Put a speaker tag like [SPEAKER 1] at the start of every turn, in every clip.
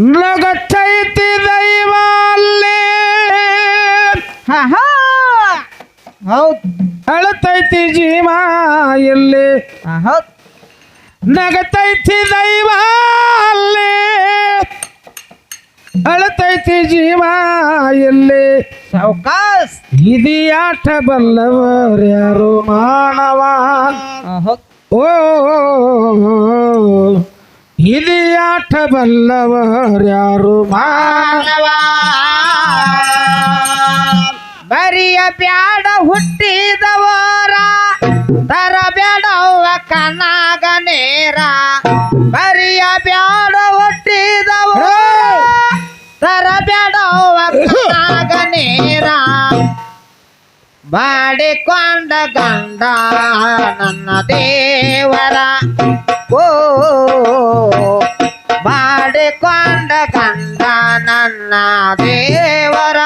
[SPEAKER 1] ನಗತ್ತೈತಿ ದೈವ ಅಲ್ಲಿ
[SPEAKER 2] ಹೌದ್.
[SPEAKER 1] ಅಳತೈತಿ ಜೀವ ಇಲ್ಲಿ ನಗತೈತಿ ದೈವ ಅಲ್ಲಿ ಅಳತೈತಿ ಜೀವ ಎಲ್ಲಿ.
[SPEAKER 2] ಸಾವ್ಕಾಸ್.
[SPEAKER 1] ಇದಿಯಾಟ ಬಲ್ಲವರ್ಯಾರು ಮಾನವ. ಓ. ಇದಿಯಾಟ ಬಲ್ಲವರ್ಯಾರು ಮಾನವ
[SPEAKER 2] ಬರಿಯ ಬ್ಯಾಡ ಹುಟ್ಟಿದವರ, ತರ ಬ್ಯಾಡವ ಕನಾಗ ನೇರ. ಬರಿಯ ಬ್ಯಾಡ ಹುಟ್ಟಿದವ ತರ ಬ್ಯಾಡವ ಕನಾಗ ನೇರ. ಮಾಡಿಕೊಂಡ ಗಂಡ ನನ್ನ ದೇವರ ಓ ಮಾಡಿಕೊಂಡ ಗಂಡ ನನ್ನ ದೇವರ.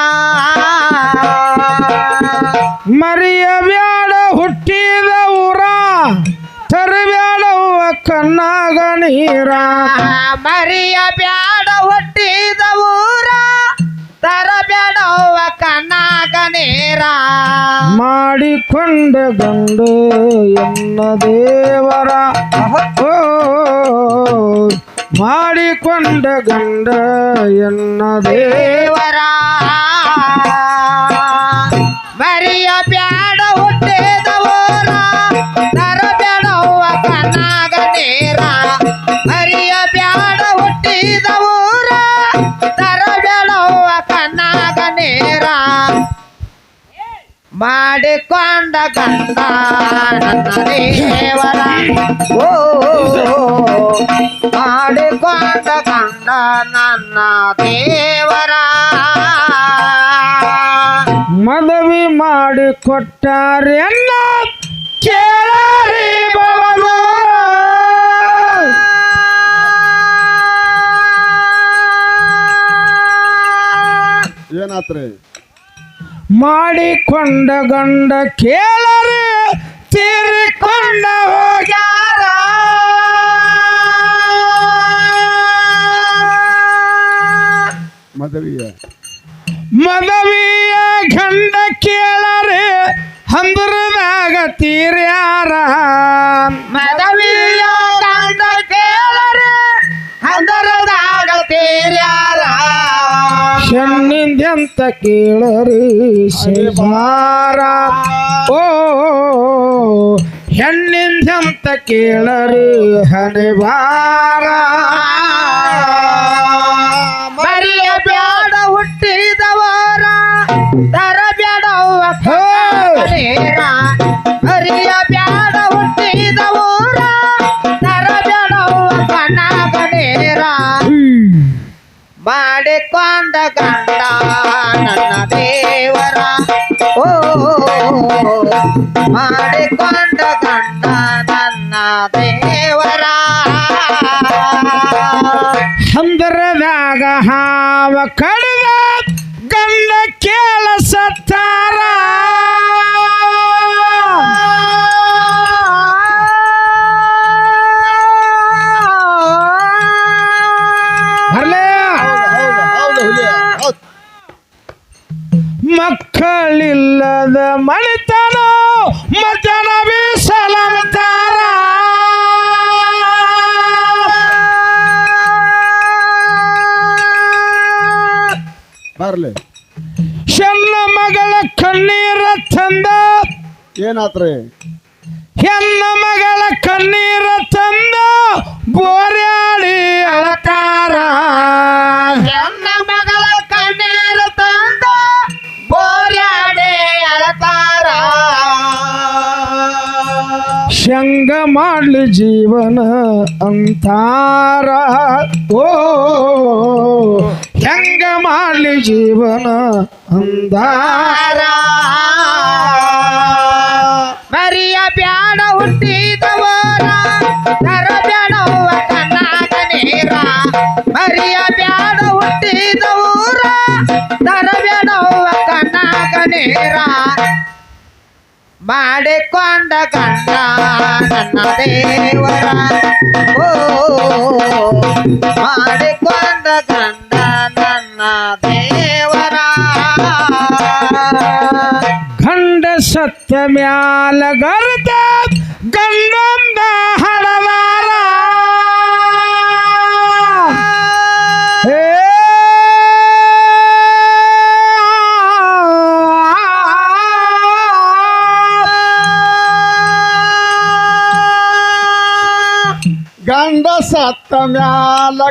[SPEAKER 1] ಮರಿಯ ಬ್ಯಾಡ ಹುಟ್ಟಿದ ಊರ ತರಬ್ಯಾಡವ ಕಣ್ಣಾಗ ನೀರ.
[SPEAKER 2] ಮರಿಯ ನೇರ
[SPEAKER 1] ಮಾಡಿಕೊಂಡ ಗಂಡು ಎನ್ನ ದೇವರ. ಓ ಮಾಡಿಕೊಂಡ ಗಂಡ ಎನ್ನ ದೇವ
[SPEAKER 2] ದೇವರ. ಮರಿಯ ಬ್ಯಾಡ ಹುಟ್ಟಿದ ನರ ಬ್ಯಾಡವ ಕಣ್ಣಾಗ ನೇರ. ಮರಿಯ ಬ್ಯಾಡ ಹುಟ್ಟಿದ ಮಾಡಿಕೊಂಡ ಕೊಂಡ ನನ್ನ ದೇವರ. ಓ ಮಾಡಿಕೊಂಡ ಕಂದ ನನ್ನ ದೇವರ.
[SPEAKER 1] ಮದುವೆ ಮಾಡಿ ಕೊಟ್ಟಾರೆ ಕೇಳಾರಿ.
[SPEAKER 3] ಏನಾತ್ರಿ?
[SPEAKER 1] ಮಾಡಿಕೊಂಡ ಗಂಡ ಕೇಳರೆ ತೀರಿಕೊಂಡ ಹೋಗ್ಯಾರ.
[SPEAKER 3] ಮದವಿಯ
[SPEAKER 1] ಮದವಿಯ ಗಂಡ ಕೇಳರೆ ಹಂದ್ರದಾಗ ತೀರ್ಯಾರ.
[SPEAKER 2] ಮದವಿಯ ಗಂಡ ಕೇಳರೆ ಹಂದರದಾಗ ತೇರ್ಯಾರ.
[SPEAKER 1] ಹೆಣ್ಣಿಂದೆಂತ ಕೇಳರಿ ಶಿವಾರ. ಓ ಹೆಣ್ಣಿಂದೆಂತ ಕೇಳರಿ ಹಣಿವಾರ
[SPEAKER 2] ಗಂಡ ನನ್ನ ದೇವರ. ಓ ಮಾಡಿಕೊಂಡ ಕಂಡ ನನ್ನ ದೇವರ.
[SPEAKER 1] ಹಂದರದಾಗ ಹಾವ ಕಡಿದ ಮಣಿತನ ಮಧ್ಯಾಹ್ನ ಬೀಸಲಂತಾರ
[SPEAKER 3] ಬರ್ಲಿ.
[SPEAKER 1] ಚೆನ್ನ ಮಗಳ ಕಣ್ಣೀರ ತಂದ.
[SPEAKER 3] ಏನಾತ್ರಿ?
[SPEAKER 1] ಹೆಣ್ಣ ಮಗಳ ಕಣ್ಣೀರ ತಂದ ಬೋರ್ಯಾಡಿ ಅಳತಾರ ಶಂಗ ಮಾಡ್ಲಿ ಜೀವನ ಅಂತಾರ. ಓ ಹೆಂಗ ಮಾಡ್ಲಿ ಜೀವನ ಅಂದಾರ.
[SPEAKER 2] ಮರಿಯ ಬ್ಯಾಡ ಹುಟ್ಟಿದವರ, ನರ ಬ್ಯಾಡವ್ವ ಕಣ್ಣಾಗ ನೇರ. ಮರಿಯ ಬ್ಯಾಡ ಹುಟ್ಟಿದವರ, ನರ ಕಣ್ಣಾಗ ನೇರ. ಮಾಡಿಕೊಂಡ ಗಂಡ ನನ್ನ ದೇವರ. ಓ ಮಾಡಿಕೊಂಡ ಗಂಡ ನನ್ನ ದೇವರ.
[SPEAKER 3] ಗಂಡ ಸತ್ತ ಮ್ಯಾಲ ಗರ್ದ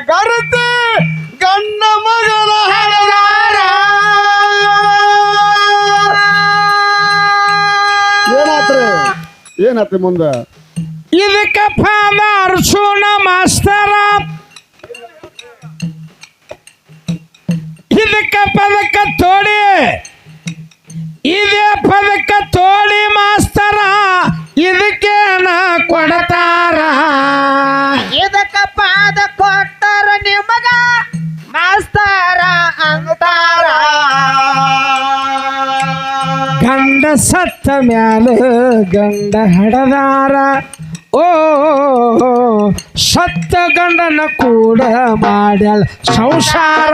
[SPEAKER 3] ಗರತಿ ಗಂಡ ಮಗನ ಹಣದಾರ ಏನಾತ್ರಿ? ಏನಾತ್ರಿ ಮುಂದ?
[SPEAKER 1] ಇದಕ್ಕ ಫಾದರ್ ಅರ್ಶುನ ಮಾಸ್ತರ. ಇದಕ್ಕ ಪದಕ ಮ್ಯಾಲ ಗಂಡ ಹಡದಾರ. ಓ ಸತ್ತ ಗಂಡನ ಕೂಡ ಮಾಡ್ಯಾಳ ಸಂಸಾರ.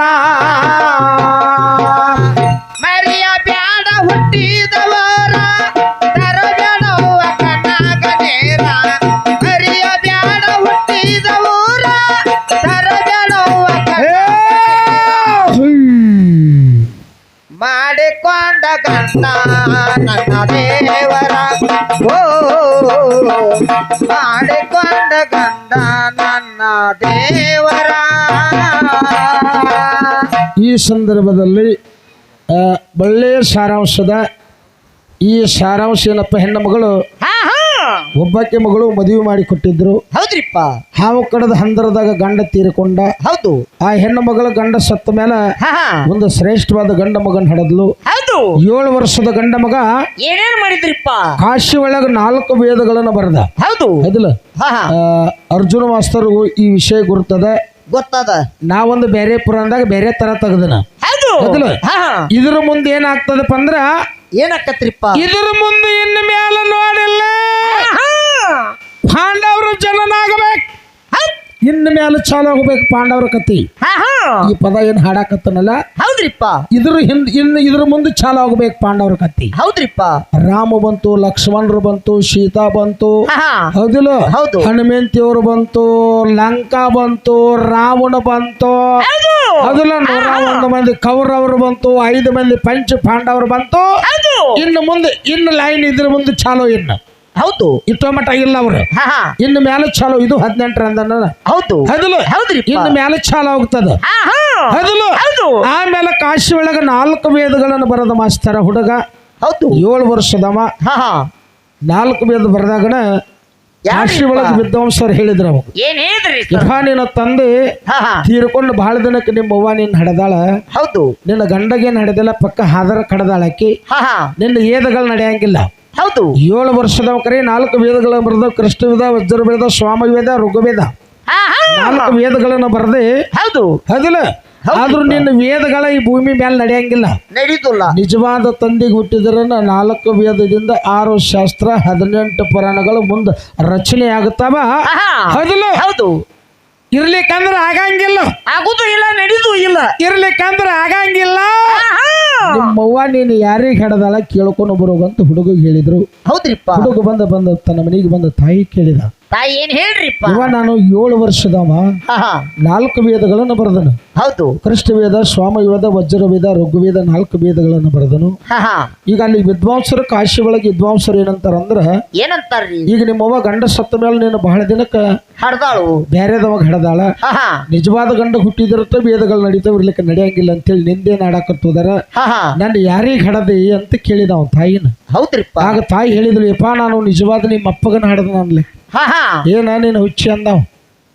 [SPEAKER 2] ಮರಿಯ ಬ್ಯಾಡ ಹುಟ್ಟಿದವರ ತರಬೇಡವ ಕಣ್ಣಾಗ ನೇರ ಮರಿಯ ಬ್ಯಾಡ ಹುಟ್ಟಿದವರ ತರಬೇಡವ. ಮಾಡಿಕೊಂಡ ಗಂಡ ನನ್ನ ದೇವರ. ಓ ಮಾಡಿಕೊಂಡ ಗಂಡ ನನ್ನ ದೇವರ.
[SPEAKER 1] ಈ ಸಂದರ್ಭದಲ್ಲಿ ಬಳ್ಳಿ ಒಳ್ಳೆಯ ಸಾರಾಂಶದ ಈ ಸಾರಾಂಶ ಏನಪ್ಪ ಹೆಣ್ಣು ಮಗಳು?
[SPEAKER 2] ಹಾ ಹಾ
[SPEAKER 1] ಒಬ್ಬಾಕೆ ಮಗಳು ಮದುವೆ ಮಾಡಿ ಕೊಟ್ಟಿದ್ರು.
[SPEAKER 2] ಹೌದ್ರಿಪ್ಪ.
[SPEAKER 1] ಹಾವು ಕಡದ ಹಂದರದಾಗ ಗಂಡ ತೀರಿಕೊಂಡ.
[SPEAKER 2] ಹೌದು.
[SPEAKER 1] ಆ ಹೆಣ್ಣು ಮಗಳ ಗಂಡ ಸತ್ತ ಮೇಲೆ
[SPEAKER 2] ಹಾ ಹಾ.
[SPEAKER 1] ಒಂದು ಶ್ರೇಷ್ಠವಾದ ಗಂಡ ಮಗನ ಹಡದ್ಲು.
[SPEAKER 2] ಹೌದು.
[SPEAKER 1] ಏಳು ವರ್ಷದ ಗಂಡ ಮಗ
[SPEAKER 2] ಏನೇನ್ ಮಾಡಿದ್ರಿಪ್ಪ?
[SPEAKER 1] ಕಾಶಿ ಒಳಗ ನಾಲ್ಕು ವೇದಗಳನ್ನ ಬರೆದ.
[SPEAKER 2] ಹೌದು.
[SPEAKER 1] ಹೌದಿಲ್ಲ?
[SPEAKER 2] ಹಾ ಹಾ.
[SPEAKER 1] ಆ, ಅರ್ಜುನ ಮಾಸ್ತರ್ಗೂ ಈ ವಿಷಯ ಗುರುತದ.
[SPEAKER 2] ಗೊತ್ತದ.
[SPEAKER 1] ನಾವೊಂದು ಬೇರೆ ಪುರಾಣದಾಗ ಬೇರೆ ತರ ತೆಗ್ದನ.
[SPEAKER 2] ಹೌದು.
[SPEAKER 1] ಹೌದಲ್ಲ?
[SPEAKER 2] ಹಾ ಹಾ.
[SPEAKER 1] ಇದ್ರ ಮುಂದೆ ಏನಾಗ್ತದಪ್ಪ ಅಂದ್ರ
[SPEAKER 2] ಏನಾಕತ್ರಿಪ್ಪ?
[SPEAKER 1] ಇದ್ರ ಮುಂದೆ ಇನ್ನು ಮೇಲೆ ನೋಡಿಲ್ಲ. ಪಾಂಡವರು ಜನನಾಗಬೇಕು. ಇನ್ನ ಮೇಲೆ ಚಾಲು ಆಗಬೇಕು ಪಾಂಡವರ ಕತಿ ಈ ಪದ ಏನ್ ಹಾಡಾಕತ್ತನಲ್ಲ?
[SPEAKER 2] ಹೌದ್ರಿಪ್ಪ.
[SPEAKER 1] ಇದ್ರ ಹಿಂದ್ ಇನ್ನು ಇದ್ರ ಮುಂದೆ ಚಾಲು ಆಗಬೇಕು ಪಾಂಡವರ ಕತಿ
[SPEAKER 2] ಹೌದ್ರಿಪ್ಪ.
[SPEAKER 1] ರಾಮ ಬಂತು ಲಕ್ಷ್ಮಣರು ಬಂತು ಸೀತಾ ಬಂತು ಹೌದಿಲ್ಲ?
[SPEAKER 2] ಹೌದು.
[SPEAKER 1] ಹನುಮಂತಿಯವರು ಬಂತು ಲಂಕಾ ಬಂತು ರಾವಣ ಬಂತು.
[SPEAKER 2] ಹೌದು.
[SPEAKER 1] ಹೌದಿಲ್ಲ? ನೂರ ಒಂದು ಮಂದಿ ಕೌರವರು ಬಂತು ಐದು ಮಂದಿ ಪಂಚ ಪಾಂಡವರು ಬಂತು. ಇನ್ನು ಮುಂದೆ ಇನ್ನು ಲೈನ್ ಇದ್ರ ಮುಂದೆ ಚಾಲು ಇನ್ನು.
[SPEAKER 2] ಹೌದು.
[SPEAKER 1] ಇಷ್ಟೋ ಮಟ್ಟ ಇಲ್ಲ ಅವರು.
[SPEAKER 2] ಹಾ ಹಾ.
[SPEAKER 1] ಇನ್ನು ಮೇಲೆ ಚಾಲೋ ಇದು ಹದಿನೆಂಟರ
[SPEAKER 2] ಹೌದು.
[SPEAKER 1] ಇನ್ನು ಮೇಲೆ ಚಾಲೋ ಹೋಗ್ತದ
[SPEAKER 2] ಹಾ ಹಾ.
[SPEAKER 1] ಹೌದಿಲ್ಲ
[SPEAKER 2] ಹೌದು.
[SPEAKER 1] ಆಮೇಲೆ ಕಾಶಿ ಒಳಗ ನಾಲ್ಕು ವೇದಗಳನ್ನು ಬರೆದ ಮಾಸ್ತರ ಹುಡುಗ.
[SPEAKER 2] ಹೌದು.
[SPEAKER 1] ಏಳು ವರ್ಷದವ.
[SPEAKER 2] ಹಾ ಹಾ.
[SPEAKER 1] ನಾಲ್ಕು ವೇದ ಬರೆದಾಗನ ಕಾಶಿ ಒಳಗ ವಿದ್ವಾಂಸರು ಹೇಳಿದ್ರು ಅವಾಗ.
[SPEAKER 2] ಏನ್ ಹೇಳಿದ್ರಿ
[SPEAKER 1] ಯಪ್ಪ ನಿನ್ನ ತಂದೆ
[SPEAKER 2] ಹಾ ಹಾ.
[SPEAKER 1] ತೀರ್ಕೊಂಡು ಬಹಳ ದಿನಕ್ಕೆ ನಿಮ್ಮ ಅವ್ವ ನಿನ್ನ ಹಡದಾಳ
[SPEAKER 2] ಹೌದು.
[SPEAKER 1] ನಿನ್ನ ಗಂಡಗೇನ್ ಹಡದಿಲ್ಲ ಪಕ್ಕ ಹಾದರ ಕಡದಾಳ ಆಕಿ.
[SPEAKER 2] ಹಾ ಹಾ.
[SPEAKER 1] ನಿನ್ನ ಏದಗಳು ನಡೆಯಂಗಿಲ್ಲ.
[SPEAKER 2] ಹೌದು.
[SPEAKER 1] ಏಳು ವರ್ಷದ ಕರೆ ನಾಲ್ಕು ವೇದಗಳ ಬರೆದ ಕೃಷ್ಣ ವೇದ ವಜ್ರ ವೇದ ಸ್ವಾಮ ವೇದ ಋಗ್ವೇದ ನಾಲ್ಕು ವೇದಗಳನ್ನು ಬರೆದೆ.
[SPEAKER 2] ಹೌದು.
[SPEAKER 1] ಹೌದಿಲ್ಲ? ಆದ್ರೂ ನಿನ್ನ ವೇದಗಳ ಈ ಭೂಮಿ ಮೇಲೆ ನಡೆಯಂಗಿಲ್ಲ.
[SPEAKER 2] ನಡೀತಲ್ಲ
[SPEAKER 1] ನಿಜವಾದ ತಂದೆಗೆ ಹುಟ್ಟಿದ್ರನ್ನ ನಾಲ್ಕು ವೇದದಿಂದ ಆರು ಶಾಸ್ತ್ರ ಹದಿನೆಂಟು ಪುರಾಣಗಳು ಮುಂದೆ ರಚನೆ ಆಗುತ್ತಾವ? ಹೌದಿಲ್ಲ?
[SPEAKER 2] ಹೌದು.
[SPEAKER 1] ಇರ್ಲಿಕ್ಕಂದ್ರೆ ಆಗಂಗಿಲ್ಲ.
[SPEAKER 2] ಆಗುದು ಇಲ್ಲ ನಡೀದು ಇಲ್ಲ.
[SPEAKER 1] ಇರ್ಲಿಕ್ಕಂದ್ರೆ ಆಗಂಗಿಲ್ಲ. ನಿಮ್ಮವ್ವ ನೀನು ಯಾರಿಗೆ ಹಡದಾಳ ಕೇಳ್ಕೊಂಡು ಬರೋಗಂತ ಹುಡುಗಿಗೆ ಹೇಳಿದ್ರು.
[SPEAKER 2] ಹೌದ್ರಿಪ್ಪ.
[SPEAKER 1] ಹುಡುಗ ಬಂದ ಬಂದ ತನ್ನ ಮನೆಗೆ ಬಂದ ತಾಯಿ ಕೇಳಿದ.
[SPEAKER 2] ತಾಯಿ ಏನ್ ಹೇಳ್ರಿಪ್ಪ?
[SPEAKER 1] ಇವ ನಾನು ಏಳು ವರ್ಷದವ.
[SPEAKER 2] ಹಾ ಹಾ.
[SPEAKER 1] ನಾಲ್ಕು ವೇದಗಳನ್ನು ಬರೆದನು.
[SPEAKER 2] ಹೌದು.
[SPEAKER 1] ಕೃಷ್ಣ ವೇದ ಸ್ವಾಮ ವೇದ ವಜ್ರ ವೇದ ಋಗ್ವೇದ ನಾಲ್ಕು ವೇದಗಳನ್ನು ಬರೆದನು.
[SPEAKER 2] ಹಾ ಹಾ.
[SPEAKER 1] ಈಗ ಅಲ್ಲಿ ವಿದ್ವಾಂಸರು ಕಾಶಿ ಒಳಗೆ ವಿದ್ವಾಂಸರು ಏನಂತಾರ ಅಂದ್ರ
[SPEAKER 2] ಏನಂತಾರ್ರಿ?
[SPEAKER 1] ಈಗ ನಿಮ್ಮವ ಗಂಡ ಸತ್ತ ಮೇಲೆ ನೀನು ಬಹಳ ದಿನಕ್ಕ
[SPEAKER 2] ಹಡ್ದಾಳು.
[SPEAKER 1] ಬೇರೆದವ ಹಡದಾಳ.
[SPEAKER 2] ಹಾ ಹಾ.
[SPEAKER 1] ನಿಜವಾದ ಗಂಡ ಹುಟ್ಟಿದಿರತ್ತ ವೇದಗಳು ನಡೀತಾವ ಇರ್ಲಿಕ್ಕೆ ನಡೆಯಂಗಿಲ್ಲ ಅಂತೇಳಿ ನಿಂದೆ ನಾಡಕತ್ತುದಾರ
[SPEAKER 2] ಹಾ ಹಾ.
[SPEAKER 1] ನನ್ನ ಯಾರಿಗೆ ಹಡದೆ ಅಂತ ಕೇಳಿದ ಅವನ ತಾಯಿನ.
[SPEAKER 2] ಹೌದ್ರಿಪ್ಪ.
[SPEAKER 1] ಆಗ ತಾಯಿ ಹೇಳಿದ್ರು ಯಪ್ಪ ನಾನು ನಿಜವಾದ ನಿಮ್ಮ ಅಪ್ಪಗನ ಹಡದ ಅನ್ಲಿ
[SPEAKER 2] ಹಾ ಹಾ.
[SPEAKER 1] ಏನ ನೀನು ಹುಚ್ಚಿ ಅಂದವ?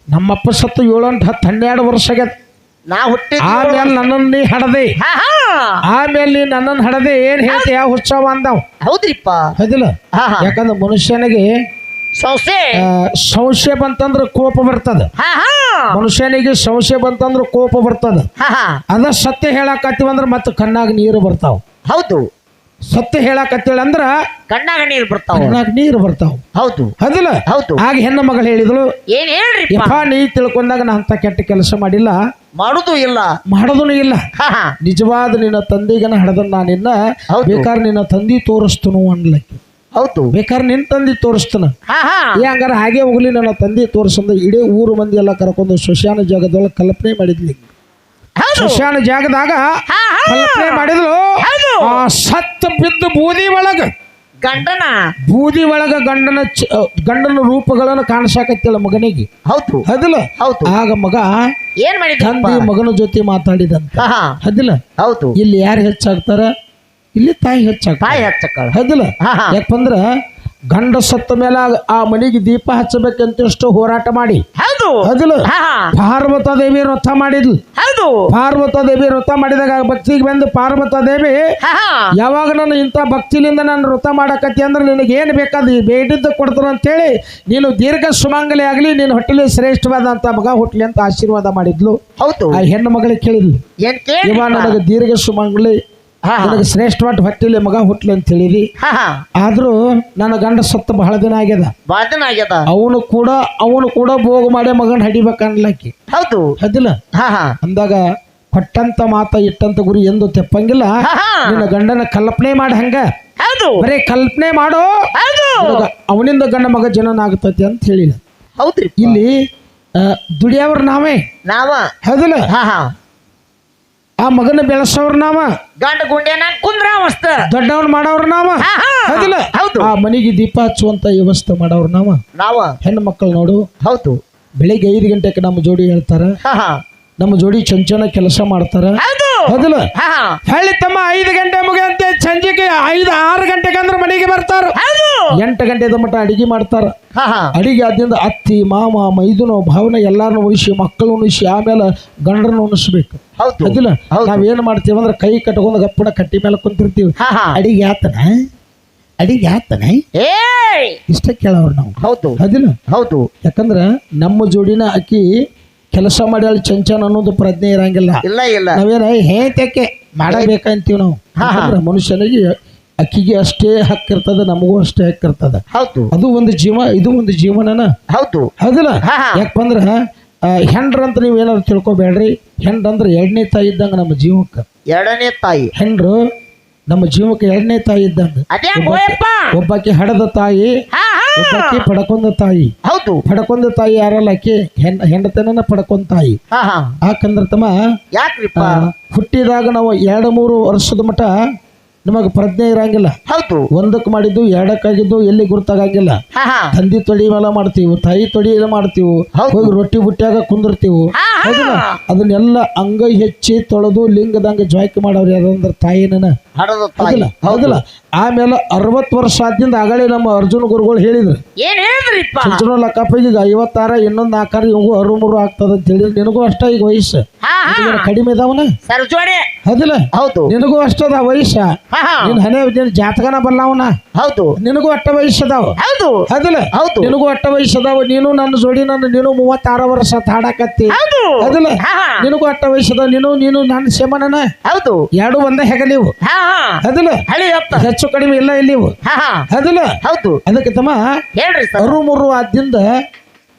[SPEAKER 1] ನಮ್ಮಪ್ಪ ಸತ್ತು ಏಳು ಅಂಟ ಹತ್ತು ಹನ್ನೆರಡು ವರ್ಷ ಆಗ್ಯದ
[SPEAKER 2] ನಾ ಹುಟ್ಟಿ
[SPEAKER 1] ಆಮೇಲೆ ನನ್ನನ್ನು ನೀ ಹಡದೆ.
[SPEAKER 2] ಹಾ ಹಾ.
[SPEAKER 1] ಆಮೇಲೆ ನೀ ನನ್ನನ್ನು ಹಡದೆ. ಏನ್ ಹೇಳ್ತಿ? ಯಾವ ಹುಚ್ಚವ ಅಂದವ?
[SPEAKER 2] ಹೌದ್ರಿಪ್ಪ.
[SPEAKER 1] ಹೌದಿಲ್ಲ?
[SPEAKER 2] ಹಾ ಹಾ.
[SPEAKER 1] ಯಾಕಂದ್ರೆ ಮನುಷ್ಯನಿಗೆ
[SPEAKER 2] ಸೌಸೆ.
[SPEAKER 1] ಆ, ಸಂಶಯ ಬಂತಂದ್ರ ಕೋಪ ಬರ್ತದ.
[SPEAKER 2] ಹಾ ಹಾ.
[SPEAKER 1] ಮನುಷ್ಯನಿಗೆ ಸಂಶಯ ಬಂತಂದ್ರ ಕೋಪ ಬರ್ತದ.
[SPEAKER 2] ಹಾ ಹಾ.
[SPEAKER 1] ಅದ ಸತ್ಯ ಹೇಳಕತ್ತೀವಿ ಅಂದ್ರೆ ಮತ್ತೆ ಕಣ್ಣಾಗ ನೀರು ಬರ್ತಾವ.
[SPEAKER 2] ಹೌದು.
[SPEAKER 1] ಸತ್ಯ ಹೇಳಾಕತ್ತೇಳ ಅಂದ್ರ
[SPEAKER 2] ಕಣ್ಣಾಗ ನೀರು ಬರ್ತಾವ.
[SPEAKER 1] ಕಣ್ಣಾಗ ನೀರು ಬರ್ತಾವ.
[SPEAKER 2] ಹೌದು.
[SPEAKER 1] ಅದಿಲ್ಲ
[SPEAKER 2] ಹೌದು.
[SPEAKER 1] ಆಗ ಹೆಣ್ಣು ಮಗಳು ಹೇಳಿದಳು
[SPEAKER 2] ಏನ್ ಹೇಳ್ರಿ
[SPEAKER 1] ಯಪ್ಪ ನೀ ತಿಳ್ಕೊಂಡಾಗ ನಾ ಅಂತ ಕೆಟ್ಟ ಕೆಲಸ ಮಾಡಿಲ್ಲ.
[SPEAKER 2] ಮಾಡುದು ಇಲ್ಲ.
[SPEAKER 1] ಮಾಡೋದೂ ಇಲ್ಲ. ನಿಜವಾದ ನಿನ್ನ ತಂದೆಗನ ಹಡದ ನಾನಿನ್ನ
[SPEAKER 2] ನಿನ್ನ
[SPEAKER 1] ಬೇಕಾದ್ರೆ ನಿನ್ನ ತಂದಿ ತೋರಿಸ್ತನು ಅನ್ಲಕ್ಕೆ
[SPEAKER 2] ಹೌದು.
[SPEAKER 1] ಬೇಕಾದ್ರೆ ನಿನ್ನ ತಂದಿ ತೋರಿಸ್ತನ. ಏ ಹಂಗಾರ ಹಾಗೆ ಹೋಗ್ಲಿ ನನ್ನ ತಂದೆ ತೋರಿಸಂದ ಇಡೀ ಊರು ಮಂದಿ ಎಲ್ಲ ಕರ್ಕೊಂಡು ಸುಶಾನ ಜಾಗದೊಳಗೆ ಕಲ್ಪನೆ ಮಾಡಿದ್ಲಿ ಸುಶಾನ ಜಾಗದಾಗ ಕಲ್ಪನೆ ಮಾಡಿದ್ಲು?
[SPEAKER 2] ಹೌದು.
[SPEAKER 1] ಆ ಸತ್ತ ಬಿದ್ದು ಬೂದಿ ಒಳಗ.
[SPEAKER 2] ಗಂಡನ?
[SPEAKER 1] ಬೂದಿ ಒಳಗ ಗಂಡನ ಚ- ಗಂಡನ ರೂಪಗಳನ್ನು ಕಾಣಿಸಾಕತ್ತಿಲ್ಲ ಮಗನಿಗೆ.
[SPEAKER 2] ಹೌದು.
[SPEAKER 1] ಹದಿಲ್ಲ?
[SPEAKER 2] ಹೌದು.
[SPEAKER 1] ಆಗ ಮಗ
[SPEAKER 2] ಏನ್ ಮಾಡಿದ
[SPEAKER 1] ತಂದೆ ಮಗನ ಜೊತೆ ಮಾತಾಡಿದಂತ.
[SPEAKER 2] ಹಾ
[SPEAKER 1] ಹದಿಲ್ಲ?
[SPEAKER 2] ಹೌದು.
[SPEAKER 1] ಇಲ್ಲಿ ಯಾರು ಹೆಚ್ಚಾಗ್ತಾರ? ಇಲ್ಲಿ ತಾಯಿ ಹೆಚ್ಚಾಗ್ತಾರ.
[SPEAKER 2] ತಾಯಿ ಹಚ್ಚಕ್ಕಳ
[SPEAKER 1] ಹೌದಿಲ್ಲ?
[SPEAKER 2] ಹಾ ಹಾ.
[SPEAKER 1] ಯಾಕಂದ್ರ ಗಂಡ ಸತ್ತ ಮೇಲೆ ಆ ಮನೆಗೆ ದೀಪ ಹಚ್ಚಬೇಕಂತಷ್ಟು ಹೋರಾಟ ಮಾಡಿ.
[SPEAKER 2] ಹೌದು.
[SPEAKER 1] ಹೌದಿಲ್ಲ?
[SPEAKER 2] ಹಾ ಹಾ.
[SPEAKER 1] ಪಾರ್ವತ ದೇವಿ ವ್ರತ ಮಾಡಿದ್ಲು.
[SPEAKER 2] ಹೌದು.
[SPEAKER 1] ಪಾರ್ವತ ದೇವಿ ವ್ರತ ಮಾಡಿದಾಗ ಆ ಭಕ್ತಿಗೆ ಬಂದು ಪಾರ್ವತ ದೇವಿ
[SPEAKER 2] ಹಾ ಹಾ.
[SPEAKER 1] ಯಾವಾಗ ನಾನು ಇಂಥ ಭಕ್ತಿಲಿಂದ ನಾನು ವ್ರತ ಮಾಡಕತ್ತಿ ಅಂದ್ರೆ ನಿನಗೆ ಏನು ಬೇಕಾದ ಬೇಡಿದ್ದು ಕೊಡ್ತಾರ ಅಂತೇಳಿ ನೀನು ದೀರ್ಘ ಸುಮಂಗಲಿ ಆಗಲಿ ನೀನು ಹೊಟ್ಟೆಲಿ ಶ್ರೇಷ್ಠವಾದಂತ ಮಗ ಹುಟ್ಲಿ ಅಂತ ಆಶೀರ್ವಾದ ಮಾಡಿದ್ಲು.
[SPEAKER 2] ಹೌದು.
[SPEAKER 1] ಆ ಹೆಣ್ಣು ಮಗಳಿಗೆ ಕೇಳಿದ್ಲು.
[SPEAKER 2] ಏನ್ ಕೇಳಿ
[SPEAKER 1] ಇವ ನನಗೆ ದೀರ್ಘ ಸುಮಂಗಲಿ
[SPEAKER 2] ಹಾ ಹಾ.
[SPEAKER 1] ನನಗೆ ಶ್ರೇಷ್ಠವಾದ ಹೊಟ್ಟೆಲಿ ಮಗ ಹುಟ್ಲಿ ಅಂತ ಹೇಳಿದಿ
[SPEAKER 2] ಹಾ ಹಾ.
[SPEAKER 1] ಆದ್ರೂ ನನ್ನ ಗಂಡ ಸತ್ತ ಬಹಳ ದಿನ ಆಗ್ಯದ.
[SPEAKER 2] ಬಾಳ ದಿನ ಆಗ್ಯದ?
[SPEAKER 1] ಅವನು ಕೂಡ ಅವನು ಕೂಡ ಭೋಗ ಮಾಡಿ ಮಗನ ಹಡಿಬೇಕನ್ಲಕ್ಕಿ
[SPEAKER 2] ಹೌದು.
[SPEAKER 1] ಹದಿಲ್ಲ?
[SPEAKER 2] ಹಾ ಹಾ.
[SPEAKER 1] ಅಂದಾಗ ಕೊಟ್ಟಂತ ಮಾತ ಇಟ್ಟಂತ ಗುರಿ ಎಂದು ತೆಪ್ಪಂಗಿಲ್ಲ.
[SPEAKER 2] ಹಾ ಹಾ.
[SPEAKER 1] ನಿನ್ನ ಗಂಡನ ಕಲ್ಪನೆ ಮಾಡಿ ಹಂಗ.
[SPEAKER 2] ಹೌದು.
[SPEAKER 1] ಬರೀ ಕಲ್ಪನೆ ಮಾಡೋ.
[SPEAKER 2] ಹೌದು.
[SPEAKER 1] ಅವನಿಂದ ಗಂಡ ಮಗ ಜನನ ಆಗ್ತೈತಿ ಅಂತ ಹೇಳಿಲ್ಲ
[SPEAKER 2] ಹೌದ್ರಿ
[SPEAKER 1] ಇಲ್ಲಿ ಆ, ದುಡಿಯವ್ರ ನಾವೇ.
[SPEAKER 2] ನಾವ.
[SPEAKER 1] ಹೌದಿಲ್ಲ?
[SPEAKER 2] ಹಾ ಹಾ.
[SPEAKER 1] ಆ ಮಗನ ಬೆಳೆಸೋರ್ ನಾವ.
[SPEAKER 2] ಗಂಡ ಗುಂಡ್ಯಾನ ಕುಂದ್ರ ಅವಸ್ತ
[SPEAKER 1] ದೊಡ್ಡವನ್ ಮಾಡೋರ್ ನಾವ. ಹೌದಿಲ್ಲ?
[SPEAKER 2] ಹೌದು.
[SPEAKER 1] ಆ ಮನೆಗೆ ದೀಪ ಹಚ್ಚುವಂತ ವ್ಯವಸ್ಥೆ ಮಾಡೋರ್ ನಾವ.
[SPEAKER 2] ನಾವ.
[SPEAKER 1] ಹೆಣ್ಣು ಮಕ್ಕಳು ನೋಡು.
[SPEAKER 2] ಹೌದು.
[SPEAKER 1] ಬೆಳಿಗ್ಗೆ ಐದು ಗಂಟೆಗೆ ನಮ್ಮ ಜೋಡಿ ಹೇಳ್ತಾರ. ನಮ್ಮ ಜೋಡಿ ಚಂಚನ ಕೆಲಸ ಮಾಡ್ತಾರ.
[SPEAKER 2] ಹೌದು
[SPEAKER 1] ಹೌದಿಲ್ಲ
[SPEAKER 2] ಹಾ ಹಾ.
[SPEAKER 1] ಹೇಳಿ ತಮ್ಮ ಐದು ಗಂಟೆ ಮುಗಿಯಂತೆ ಸಂಜೆಗೆ ಐದು ಆರು ಗಂಟೆಗೆ ಅಂದ್ರೆ ಮನೆಗೆ ಬರ್ತಾರ. ಎಂಟು ಗಂಟೆದ ಮಟ್ಟ ಅಡಿಗೆ ಮಾಡ್ತಾರ. ಅಡಿಗೆ ಆದ್ರಿಂದ ಅತ್ತಿ ಮಾಮ ಮೈದುನೋ ಭಾವನೆ ಎಲ್ಲಾರನ್ನು ಉಣಿಸಿ ಮಕ್ಕಳು ಉಣಿಸಿ ಆಮೇಲೆ ಗಂಡ್ರನ್ನ ಉಣಿಸ್ಬೇಕು. ಅದಿಲ್ಲ. ನಾವೇನ್ ಮಾಡ್ತೀವಿ ಅಂದ್ರೆ ಕೈ ಕಟ್ಕೊಂಡು ಗಪ್ಪಡ ಕಟ್ಟಿ ಮೇಲೆ ಕುಂತಿರ್ತೀವಿ. ಅಡಿಗೆ ಆತನ? ಅಡಿಗೆ ಆತನ? ಇಷ್ಟ ಕೇಳವ್ರು ನಾವು.
[SPEAKER 2] ಹೌದು.
[SPEAKER 1] ಅದಿಲ್ಲ
[SPEAKER 2] ಹೌದು.
[SPEAKER 1] ಯಾಕಂದ್ರ ನಮ್ಮ ಜೋಡಿನ ಅಕ್ಕಿ ಕೆಲಸ ಮಾಡಿ ಅಲ್ಲಿ ಚಂಚನ ಅನ್ನೋದು ಪ್ರಜ್ಞೆ ಇರಂಗಿಲ್ಲ.
[SPEAKER 2] ಇಲ್ಲ ಇಲ್ಲ.
[SPEAKER 1] ನಾವೇನ ಹೇತಕ್ಕೆ ಮಾಡಬೇಕಂತೀವಿ ನಾವು. ಮನುಷ್ಯನಿಗೆ ಅಕ್ಕಿಗೆ ಅಷ್ಟೇ ಹಕ್ಕಿರ್ತದ ನಮಗೂ ಅಷ್ಟೇ ಹಕ್ಕಿರ್ತದ
[SPEAKER 2] ಹೌದು.
[SPEAKER 1] ಅದು ಒಂದು ಜೀವ ಇದು ಒಂದು ಜೀವನನ.
[SPEAKER 2] ಹೌದು.
[SPEAKER 1] ಹೌದಿಲ್ಲ? ಯಾಕಂದ್ರ ಹೆಂಡ್ರಂತ ನೀವು ಏನಾದ್ರು ತಿಳ್ಕೊಬೇಡ್ರಿ. ಹೆಂಡ್ರಂದ್ರ ಎರಡನೇ ತಾಯಿ ಇದ್ದಂಗ ನಮ್ಮ ಜೀವಕ್ಕೆ.
[SPEAKER 2] ಎರಡನೇ ತಾಯಿ.
[SPEAKER 1] ಹೆಂಡ್ರು ನಮ್ಮ ಜೀವಕ್ಕೆ ಎರಡನೇ ತಾಯಿ ಇದ್ದಂಗ.
[SPEAKER 2] ಅದೇ ಗೋಯಪ್ಪ.
[SPEAKER 1] ಒಬ್ಬಾಕಿ ಹಡದ ತಾಯಿ. ಒಬ್ಬಾಕಿ ಪಡ್ಕೊಂಡ ತಾಯಿ.
[SPEAKER 2] ಹೌದು.
[SPEAKER 1] ಪಡ್ಕೊಂಡ ತಾಯಿ ಯಾರಲ್ಲ ಆಕಿ? ಹೆಂಡತನ ಪಡ್ಕೊಂಡ ತಾಯಿ.
[SPEAKER 2] ಹಾ ಹಾ.
[SPEAKER 1] ಯಾಕಂದ್ರ ತಮ್ಮ
[SPEAKER 2] ಯಾಕ್ರಿಪ್ಪ?
[SPEAKER 1] ಹುಟ್ಟಿದಾಗ ನಾವು ಎರಡು ಮೂರು ವರ್ಷದ ಮಟ ನಿಮಗೆ ಪ್ರಜ್ಞೆ ಇರಂಗಿಲ್ಲ.
[SPEAKER 2] ಹೌದು.
[SPEAKER 1] ಒಂದಕ್ಕೆ ಮಾಡಿದ್ದು ಎರಡಕ್ಕಾಗಿದ್ದು ಎಲ್ಲಿ ಗುರುತಾಗಂಗಿಲ್ಲ. ತಂದಿ ತೊಳಿ ಮೇಲೆ ಮಾಡ್ತೀವಿ ತಾಯಿ ತೊಡಿ ಎಲ್ಲ ಮಾಡ್ತೀವಿ. ಹೋಗಿ ರೊಟ್ಟಿ ಬುಟ್ಟಿಯಾಗ ಕುಂದಿರ್ತೀವಿ. ಅದನ್ನೆಲ್ಲ ಅಂಗೈ ಹೆಚ್ಚಿ ತೊಳೆದು ಲಿಂಗದಂಗ ಜಾಯ್ಕೆ ಮಾಡವ್ರು ಯಾರಂದ್ರ ತಾಯಿನ ಹೌದಿಲ್ಲ? ಆಮೇಲೆ ಅರವತ್ತು ವರ್ಷ ಆದ್ದಿಂದ ಆಗಲೇ ನಮ್ಮ ಅರ್ಜುನ ಗುರುಗಳು ಹೇಳಿದ್ರು.
[SPEAKER 2] ಏನ್ ಹೇಳಿದ್ರಿಪ್ಪ?
[SPEAKER 1] ಈಗ ಐವತ್ತಾರ ಇನ್ನೊಂದು ನಾಲ್ಕಾರ ಇವು ಅರು ಮೂರು ಆಗ್ತದ ಅಂತ ಹೇಳಿದ್ರು. ನಿನಗೂ ಅಷ್ಟ ಈಗ ವಯಸ್ಸು.
[SPEAKER 2] ಹಾ ಹಾ.
[SPEAKER 1] ನಿನಗೇನು ಕಡಿಮೆ ಇದಾವನ
[SPEAKER 2] ಸರ್ಜೋಡೆ
[SPEAKER 1] ಹೌದಿಲ್ಲ?
[SPEAKER 2] ಹೌದು.
[SPEAKER 1] ನಿನಗೂ ಅಷ್ಟದ ವಯಸ್ಸ.
[SPEAKER 2] ಹಾ ಹಾ.
[SPEAKER 1] ನಿನ್ ಹನೆ ನಿನ್ ಜಾತಕನ ಬಲ್ಲವನ
[SPEAKER 2] ಹೌದು.
[SPEAKER 1] ನಿನಗೂ ಅಟ್ಟ ವಯಸ್ಸದಾವ
[SPEAKER 2] ಹೌದು.
[SPEAKER 1] ಹೌದಿಲ್ಲ?
[SPEAKER 2] ಹೌದು.
[SPEAKER 1] ನಿನಗೂ ಅಟ್ಟ ವಯಸ್ಸದಾವ ನೀನು ನನ್ನ ಜೋಡಿ ನನ್ನ ನೀನು ಮೂವತ್ತಾರ ವರ್ಷ ತಾಡಕತ್ತಿ.
[SPEAKER 2] ಹೌದು.
[SPEAKER 1] ಹೌದಿಲ್ಲ?
[SPEAKER 2] ಹಾ ಹಾ.
[SPEAKER 1] ನಿನಗೂ ಅಟ್ಟ ವಯಸ್ಸದ ನೀನು ನೀನು ನನ್ನ ಸೇಮನನ
[SPEAKER 2] ಹೌದು.
[SPEAKER 1] ಎರಡು ಒಂದೇ ಹೆಗಲಿವು.
[SPEAKER 2] ಹಾ ಹಾ.
[SPEAKER 1] ಹೌದಿಲ್ಲ?
[SPEAKER 2] ಹಳಿಯಪ್ಪ
[SPEAKER 1] ಹೆಚ್ಚು ಕಡಿಮೆ ಇಲ್ಲ ಇಲ್ಲಿ
[SPEAKER 2] ಹಾ ಹಾ.
[SPEAKER 1] ಹೌದಿಲ್ಲ?
[SPEAKER 2] ಹೌದು.
[SPEAKER 1] ಅದಕ್ಕೆ ತಮ್ಮ
[SPEAKER 2] ಹೇಳ್ರಿ ಸರ್.
[SPEAKER 1] ಅರು ಮರು ಆದ್ದಿಂದ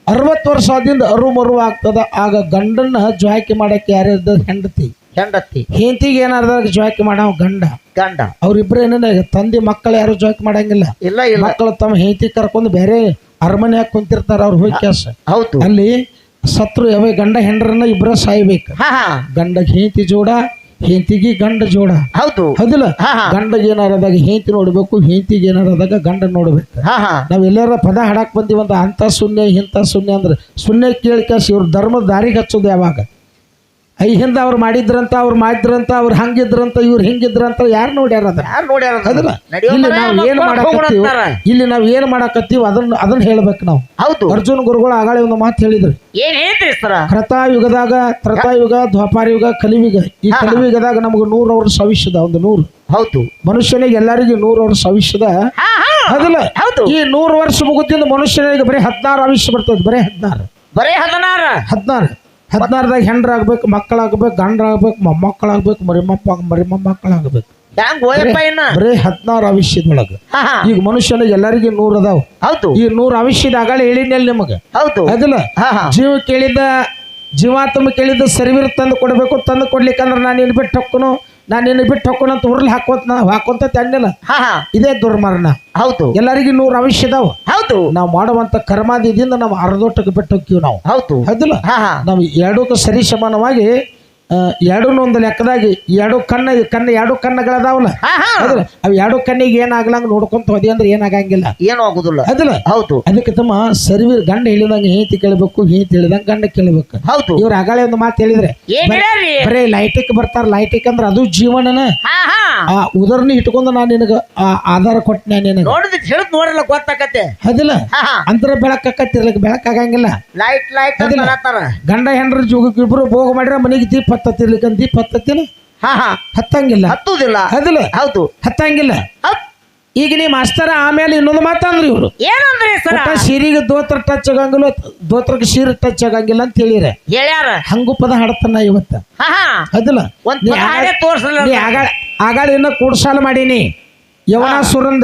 [SPEAKER 1] ಅರವತ್ತು ವರ್ಷ ಆದ್ದಿಂದ ಅರು ಮರು ಆಗ್ತದ ಆಗ ಗಂಡನ್ನ ಜ್ವಾಯ್ಕೆ ಮಾಡಕ್ಕೆ ಯಾರ್ಯಾರ್ದ ಹೆಂಡತಿ.
[SPEAKER 2] ಹೆಂಡತಿ.
[SPEAKER 1] ಹೆಂಡತಿಗೆ ಏನಾರ್ದಾಗ ಜ್ವಾಯ್ಕೆ ಮಾಡವ ಗಂಡ.
[SPEAKER 2] ಗಂಡ.
[SPEAKER 1] ಅವ್ರಿಬ್ರು ಏನೇನ ತಂದೆ ಮಕ್ಕಳು ಯಾರು ಜ್ವಾಯ್ಕೆ ಮಾಡಂಗಿಲ್ಲ.
[SPEAKER 2] ಇಲ್ಲ ಇಲ್ಲ.
[SPEAKER 1] ಮಕ್ಕಳು ತಮ್ಮ ಹೆಂಡತಿ ಕರ್ಕೊಂಡು ಬೇರೆ ಅರಮನೆ ಹಾಕಿ ಕುಂತಿರ್ತಾರ ಅವ್ರು ಹೋಗಿ ಕೆಲಸ.
[SPEAKER 2] ಹೌದು.
[SPEAKER 1] ಅಲ್ಲಿ ಸತ್ರು ಯಾವ ಗಂಡ ಹೆಂಡ್ರನ್ನ ಇಬ್ಬರ ಸಾಯ್ಬೇಕು.
[SPEAKER 2] ಹಾ ಹಾ.
[SPEAKER 1] ಗಂಡಗೆ ಹೆಂಡತಿ ಜೋಡ ಹೆಂಡತಿಗೆ ಗಂಡ ಜೋಡ.
[SPEAKER 2] ಹೌದು.
[SPEAKER 1] ಹೌದಿಲ್ಲ? ಗಂಡಗೆ ಏನಾರದಾಗ ಹೆಂತಿ ನೋಡ್ಬೇಕು ಹೆಂತಿಗೆ ಏನಾರದಾಗ ಗಂಡ ನೋಡ್ಬೇಕು.
[SPEAKER 2] ಹಾ ಹಾ.
[SPEAKER 1] ನಾವ್ ಎಲ್ಲಾರ ಪದ ಹಾಡಕ್ ಬಂದಿವಂತ ಅಂತ ಶೂನ್ಯ ಇಂಥ ಶೂನ್ಯ ಅಂದ್ರೆ ಶೂನ್ಯ ಕೇಳಿಕಾಸಿ ಇವ್ರ ಧರ್ಮದ ದಾರಿಗೆ ಹಚ್ಚೋದು ಯಾವಾಗ? ಐ ಹಿಂದೆ ಅವ್ರು ಮಾಡಿದ್ರಂತ ಅವ್ರು ಮಾಡಿದ್ರಂತ ಅವ್ರು ಹಂಗಿದ್ರಂತ ಇವ್ರು ಹಿಂಗಿದ್ರಂತ ಯಾರು ನೋಡ್ಯಾರ ಅದ
[SPEAKER 2] ಯಾರು ನೋಡ್ಯಾರ
[SPEAKER 1] ಇಲ್ಲಿ ನಾವು ಏನ್ ಮಾಡಕತ್ತೀವಿ ಇಲ್ಲಿ ನಾವು ಏನ್ ಮಾಡಕತ್ತೀವಿ ಅದನ್ನ ಅದನ್ನ ಹೇಳ್ಬೇಕು ನಾವು.
[SPEAKER 2] ಹೌದು.
[SPEAKER 1] ಅರ್ಜುನ್ ಗುರುಗಳು ಆಗಾಳೆ ಒಂದು ಮಾತು ಹೇಳಿದ್ರು.
[SPEAKER 2] ಏನ್ ಹೇಳ್ತೀರಿ ಸರ?
[SPEAKER 1] ಕೃತಾಯುಗದಾಗ ತ್ರತಾಯುಗ ದ್ವಾಪಾರಯುಗ ಕಲಿಯುಗ. ಈ. ಕಲಿಯುಗದಾಗ ನಮಗೆ ನೂರು ವರ್ಷ ಆಯುಷ್ಯದ ಒಂದು ನೂರು.
[SPEAKER 2] ಹೌದು.
[SPEAKER 1] ಮನುಷ್ಯನಿಗೆ ಎಲ್ಲರಿಗೂ ನೂರು ವರ್ಷ ಆಯುಷ್ಯದ ಅದಲ್ಲ
[SPEAKER 2] ಹೌದು.
[SPEAKER 1] ಈ ನೂರು ವರ್ಷ ಮುಗುತ್ತಿಂದ ಮನುಷ್ಯನಿಗೆ ಬರೀ ಹದಿನಾರು ಆಯುಷ್ಯ ಬರ್ತದೆ ಬರೀ ಹದಿನಾರು.
[SPEAKER 2] ಬರೀ ಹದಿನಾರು?
[SPEAKER 1] ಹದಿನಾರು. ಹದಿನಾರದಾಗ ಹೆಂಡ್ರಾಗ್ಬೇಕು ಮಕ್ಕಳಾಗ್ಬೇಕು ಗಂಡ್ರಾಗ್ಬೇಕು ಮೊಮ್ಮಕ್ಕಳಾಗ್ಬೇಕು ಮರಿಮಪ್ಪ ಮಕ್ಕಳಾಗ್ಬೇಕು
[SPEAKER 2] ಹ್ಯಾಂಗ ಗೋಯಪ್ಪ ಇನ್ನ?
[SPEAKER 1] ಬರೀ ಹದಿನಾರು
[SPEAKER 2] ಹಾ
[SPEAKER 1] ಈಗ ಮನುಷ್ಯನಿಗೆ ಎಲ್ಲರಿಗೂ ನೂರ್ ಅದಾವ.
[SPEAKER 2] ಹೌದು.
[SPEAKER 1] ಈ ನೂರ್ ಆವಿಷ್ಯದ ಆಗಲೇ ಹೇಳಿನಲ್ಲಿ ನಿಮಗೆ?
[SPEAKER 2] ಹೌದು.
[SPEAKER 1] ಅದಲ್ಲ ಜೀವ ಕೇಳಿದ ಜೀವಾತ್ಮ ಕೇಳಿದ ಸರಿವಿರ್ ತಂದು ಕೊಡಬೇಕು ತಂದು ಕೊಡ್ಲಿಕ್ಕಂದ್ರೆ ನಾನು ನಿನ್ನ ಬಿಟ್ಟು ಹೊಕ್ಕನು ನಾನು ನಿನ್ನ ಬಿಟ್ಟು ಹೊಕ್ಕನು ಅಂತ ಉರ್ಲಿ ಹಾಕೋತ ಹಾಕೊಂತ ತಂದಿಲ್ಲ
[SPEAKER 2] ಹಾ ಹಾ.
[SPEAKER 1] ಇದೇ ದುರ್ಮರಣ.
[SPEAKER 2] ಹೌದು.
[SPEAKER 1] ಎಲ್ಲರಿಗೂ ನೂರು ಅವಶ್ಯ ಅದಾವ
[SPEAKER 2] ಹೌದು.
[SPEAKER 1] ನಾವು ಮಾಡುವಂತ ಕರ್ಮಾದಿದಿಂದ ನಾವು ಅರ್ಧೋಟಕ್ಕೆ ಬಿಟ್ಟು ಹೋಗ್ತೀವಿ ನಾವು.
[SPEAKER 2] ಹೌದು.
[SPEAKER 1] ಹೌದಿಲ್ಲ?
[SPEAKER 2] ಹಾ ಹಾ.
[SPEAKER 1] ನಾವು ಎರಡಕ್ಕೂ ಸರಿ ಸಮಾನವಾಗಿ ಎರಡು ಒಂದು ಲೆಕ್ಕದಾಗಿ ಎರಡು ಕಣ್ಣ ಕಣ್ಣ ಎರಡು ಕಣ್ಣಗಳದಾವಲ್ಲ ಅದ್ರ ಅವ್ ಎರಡು ಕಣ್ಣಿಗೆ ಏನಾಗ್ಲಂಗ ನೋಡ್ಕೊಂತ ಹೋದಿ ಅಂದ್ರೆ ಏನಾಗಂಗಿಲ್ಲ.
[SPEAKER 2] ಏನು ಆಗುದಿಲ್ಲ.
[SPEAKER 1] ಅದಲ್ಲ
[SPEAKER 2] ಹೌದು.
[SPEAKER 1] ಅದಕ್ಕೆ ತಮ್ಮ ಸರ್ವಿ ಗಂಡ ಹೇಳಿದಂಗೆ ಹೇತಿ ಕೇಳಬೇಕು ಹೇತಿ ಹೇಳಿದಂಗೆ ಗಂಡ ಕೇಳಬೇಕು.
[SPEAKER 2] ಹೌದು.
[SPEAKER 1] ಇವ್ರ ಅಗಳೆ ಒಂದು ಮಾತು ಹೇಳಿದ್ರೆ ಬರೇ ಲೈಟಿಕ್ ಬರ್ತಾರ ಲೈಟಿಕ್ ಅಂದ್ರೆ ಅದು ಜೀವನನ. ಆ ಉದರ್ನ ಇಟ್ಕೊಂಡು ನಾನು ನಿನಗ ಆಧಾರ ಕೊಟ್ಟನೆ ನಿನಗೆ.
[SPEAKER 2] ನೋಡಿಲ್ಲ ಹೇಳಿದ್ ನೋಡಲ್ಲ ಗೊತ್ತಾಕತ್ತೆ.
[SPEAKER 1] ಅದಿಲ್ಲ. ಅಂತರ ಬೆಳಕ ಬೆಳಕಾಗಂಗಿಲ್ಲ.
[SPEAKER 2] ಲೈಟ್ ಲೈಟ್
[SPEAKER 1] ಗಂಡ ಹೆಂಡ್ರ ಜೋಗಕ್ಕೆ ಇಬ್ರು ಭೋಗ ಮಾಡಿರ ಮನೆಗೆ ದೀಪ ಹತ್ತತ್ತಿರ್ಲಿಕ್ಕೆ ದೀಪ ಹತ್ತತ್ತಿನ?
[SPEAKER 2] ಹಾ ಹಾ.
[SPEAKER 1] ಹತ್ತಂಗಿಲ್ಲ.
[SPEAKER 2] ಹತ್ತುದಿಲ್ಲ.
[SPEAKER 1] ಅದಿಲ್ಲ
[SPEAKER 2] ಹೌದು.
[SPEAKER 1] ಹತ್ತಂಗಿಲ್ಲ. ಈಗ ನೀ ಮಾಸ್ತರ ಆಮೇಲೆ ಇನ್ನೊಂದು ಮಾತಂದ್ರಿ ಇವರು.
[SPEAKER 2] ಏನಂದ್ರೆ ಸರ
[SPEAKER 1] ಸೀರೆಗೆ ದೋತ್ರ ಟಚ್ ಆಗಂಗಿಲ್ಲ ದೋತ್ರಕ್ಕೆ ಸೀರೆ ಟಚ್ ಆಗಂಗಿಲ್ಲ ಅಂತ ಹೇಳಿರ.
[SPEAKER 2] ಹೇಳ್ಯಾರ?
[SPEAKER 1] ಹಂಗು ಪದ ಹಾಡತನ ಇವತ್ತ?
[SPEAKER 2] ಹಾ ಹಾ.
[SPEAKER 1] ಅದಿಲ್ಲ
[SPEAKER 2] ಒಂದ್
[SPEAKER 1] ನೀ
[SPEAKER 2] ಪದ
[SPEAKER 1] ಆಗ- ನೀ ಆಗಾಳ ಇನ್ನ ಕೂಡ್ಸಾಲ ಮಾಡೀನಿ. ಯವನ ಸುರಂದ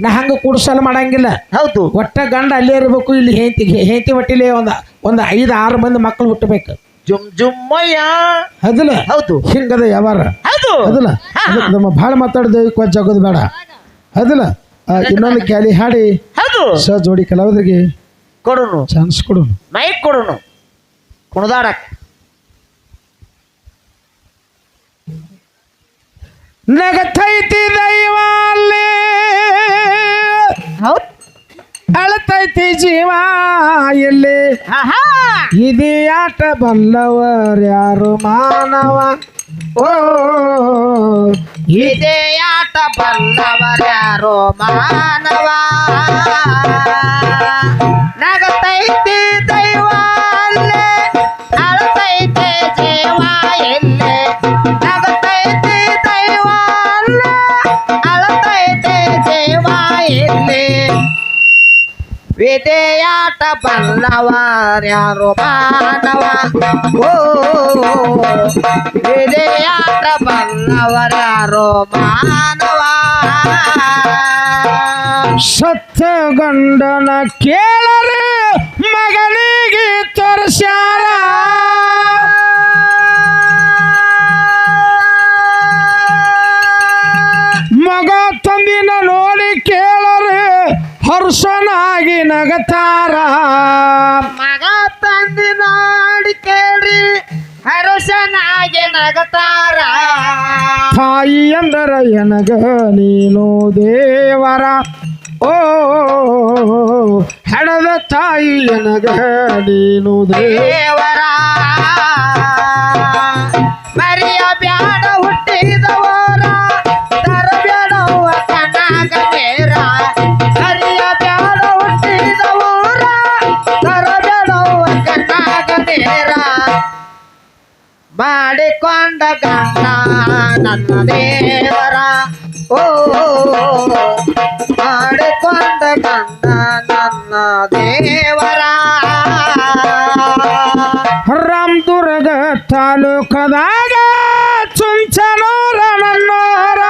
[SPEAKER 1] ನಾ ಹಂಗ ಕೂಡ್ಸಾಲ ಮಾಡಂಗಿಲ್ಲ.
[SPEAKER 2] ಹೌದು.
[SPEAKER 1] ಒಟ್ಟ ಗಂಡ ಅಲ್ಲೇ ಇರ್ಬೇಕು ಇಲ್ಲಿ ಹೆಂತಿ ಹೆಂತಿ ಹೊಟ್ಟಿಲೆ ಒಂದ ಒಂದ್ ಐದು ಆರು ಮಂದಿ ಮಕ್ಕಳು ಹುಟ್ಟಬೇಕು.
[SPEAKER 2] ಜುಮ್ ಜುಮ್ಮಯ್ಯ
[SPEAKER 1] ಅದಲ್ಲ
[SPEAKER 2] ಹೌದು.
[SPEAKER 1] ಹಿಂಗದ ಯಾವಾರ?
[SPEAKER 2] ಹೌದು.
[SPEAKER 1] ಅದಲ್ಲ ನಮ್ಮ ಭಾಳ ಮಾತಾಡಿದೆ ಕೊಂಚ ಆಗೋದು ಬೇಡ. ಅದಲ್ಲ ಇನ್ನೊಂದು ಕ್ಯಾಲಿ ಹಾಡಿ.
[SPEAKER 2] ಹೌದು.
[SPEAKER 1] ಸ ಜೋಡಿ ಕಲಾವಿದರಿಗೆ
[SPEAKER 2] ಕೊಡೋನು.
[SPEAKER 1] ಚಾನ್ಸ್ ಕೊಡೋನು.
[SPEAKER 2] ಮೈಕ್ ಕೊಡೋನು. ಕುಣದಾಡಕ್.
[SPEAKER 1] ನಗತೈತಿ ದೈವಾಲೇ.
[SPEAKER 2] ಹೌದ್.
[SPEAKER 1] ಅಳತೈತಿ ಜೀವ ಎಲ್ಲಿ ಆಟ ಬಲ್ಲವರ್ಯಾರು ಮಾನವ? ಓ
[SPEAKER 2] ಇದೇ ಆಟ ಬಲ್ಲವರ್ಯಾರೋ ಮಾನವ? ನಗತೈತಿ ದೈವ ಅಲ್ಲೇ ಅಳತೈತೆ ಜೀವ ಎಲ್ಲೆ ವಿಧೇಯಾಟ ಬಲ್ಲವಾರ್ಯಾರು ಮಾನವ? ಓ ವಿಧೇಯಾಟ ಬಲ್ಲವರ್ಯಾರು ಮಾನವ?
[SPEAKER 1] ಸತ್ಯ ಗಂಡನ ಕೇಳರೆ ಮಗನಿಗೆ ತೋರಿಸ್ಯಾರ. ಮಗ ತಂದಿನ ನೋಡಿ ಕೇಳರೆ ಹರ್ಷನಾಗಿ ನಗತಾರ.
[SPEAKER 2] ಮಗ ತಂದಿ ನಾಡಿ ಕೇಳಿ ಹರ್ಷನಾಗಿ ನಗತಾರ.
[SPEAKER 1] ತಾಯಿ ಎಂದರ ಎನಗ ನೀನು ದೇವರ? ಓ ಹೆಣದ ತಾಯಿ ಎನಗ ನೀನು
[SPEAKER 2] ದೇವರ. ಮಾಡಿಕೊಂಡ ಗಂಡ ನನ್ನ ದೇವರ. ಓ ಮಾಡಿಕೊಂಡ ಗಂಡ ನನ್ನ ದೇವರ.
[SPEAKER 1] ರಾಮದುರ್ಗ ತಾಲೂಕದಾಗ ಚುಂಚನೂರ ನನ್ನೋರ